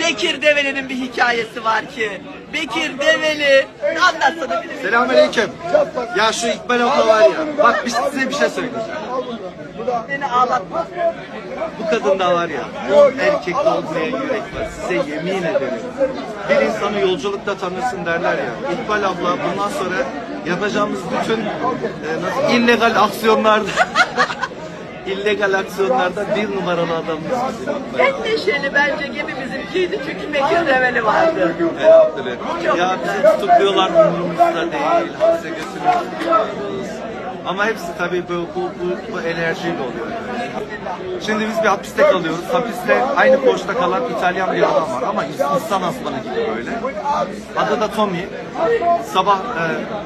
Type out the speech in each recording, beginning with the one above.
Bekir Develi'nin bir hikayesi var ki. Bekir Develi anlatsana de. Selamünaleyküm. Ya şu İkbal abla var ya. Bak biz size bir şey söyleyeceğim. Beni ağlatma. Bu kadında var ya. On erkek olmaya gerek var. Size yemin ederim. Bir insanı yolculukta tanırsın derler ya. İkbal abla bundan sonra yapacağımız bütün e, nasıl, illegal aksiyonlarda illegal aksiyonlarda bir numaralı adamımız bizim En neşeli bence gibi bizimkiydi çünkü Bekir Develi vardı. Elhamdülillah. Ya bizi tutukluyorlar umurumuzda değil. Hapse götürüyoruz. Ama hepsi tabii bu, bu, bu, bu enerjiyle oluyor. Şimdi biz bir hapiste kalıyoruz. Hapiste aynı koğuşta kalan İtalyan bir adam var ama insan aslanı gibi böyle. Adı da Tommy. Sabah e,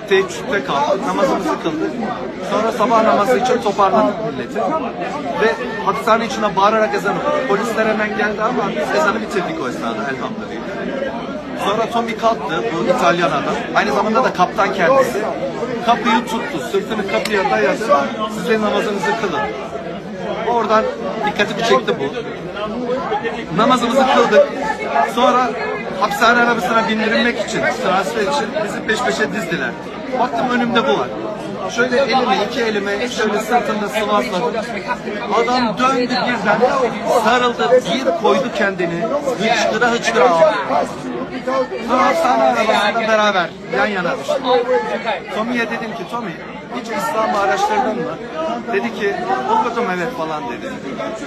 teheccüde kalktık, namazımızı kıldık. Sonra sabah namazı için toparladık milleti. Ve hapishane içine bağırarak ezan okuduk. Polisler hemen geldi ama biz ezanı bitirdik o esnada elhamdülillah. Sonra Tommy kalktı, bu İtalyan adam. Aynı zamanda da kaptan kendisi. Kapıyı tuttu, sırtını kapıya dayadı. Size namazınızı kılın. Oradan dikkatimi çekti bu. Namazımızı kıldık. Sonra hapishane arabasına bindirilmek için, transfer için bizi peş peşe dizdiler. Baktım önümde bu var. Şöyle elimi, iki elimi şöyle sırtında sıvazladım. Adam döndü birden, sarıldı, bir koydu kendini, hıçkıra hıçkıra aldı. Sonra hapishane arabasında beraber yan yana düştük. Tommy'ye dedim ki Tommy hiç İslam'ı araştırdın mı? Dedi ki okudum evet falan dedi.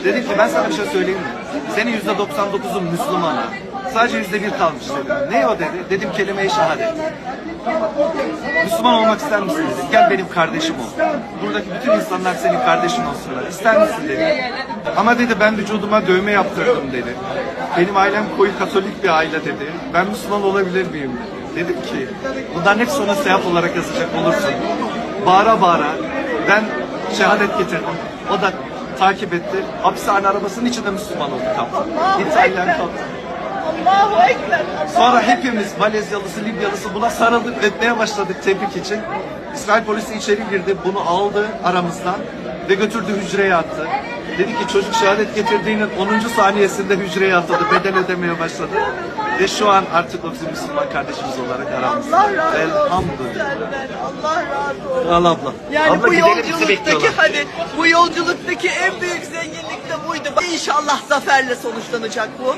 Dedim ki ben sana bir şey söyleyeyim mi? Senin yüzde 99'un Müslümanı. Sadece yüzde bir kalmış dedim. Ne o dedi? Dedim kelime-i şehadet. Müslüman olmak ister misin dedim. Gel benim kardeşim ol. Buradaki bütün insanlar senin kardeşin olsunlar. İster misin dedi. Ama dedi ben vücuduma dövme yaptırdım dedi. Benim ailem koyu katolik bir aile dedi. Ben Müslüman olabilir miyim dedi. Dedim ki bunların hepsi ona sevap olarak yazacak olursun. Bağıra bağıra ben şehadet getirdim. O da takip etti. Hapishane arabasının içinde Müslüman oldu kaptan. İtalyan kaptan. Allahu Ekber. Sonra hepimiz Malezyalısı, Libyalısı buna sarıldık, öpmeye başladık tebrik için. İsrail polisi içeri girdi, bunu aldı aramızdan ve götürdü hücreye attı. Dedi ki çocuk şehadet getirdiğinin 10. saniyesinde hücreye atıldı, bedel ödemeye başladı. Ve şu an artık o bizim Müslüman kardeşimiz olarak aramızda. Allah razı olsun senden. Allah razı olsun. Al abla. Yani abla bu gidelim bizi yolculuktaki bekliyorlar. hadi bu yolculuktaki en büyük zenginlik de buydu. İnşallah zaferle sonuçlanacak bu.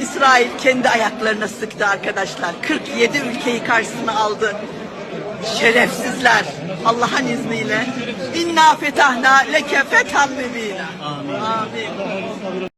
İsrail kendi ayaklarına sıktı arkadaşlar. 47 ülkeyi karşısına aldı. Şerefsizler. Allah'ın izniyle. İnna fetahna leke fethan mübina. Amin.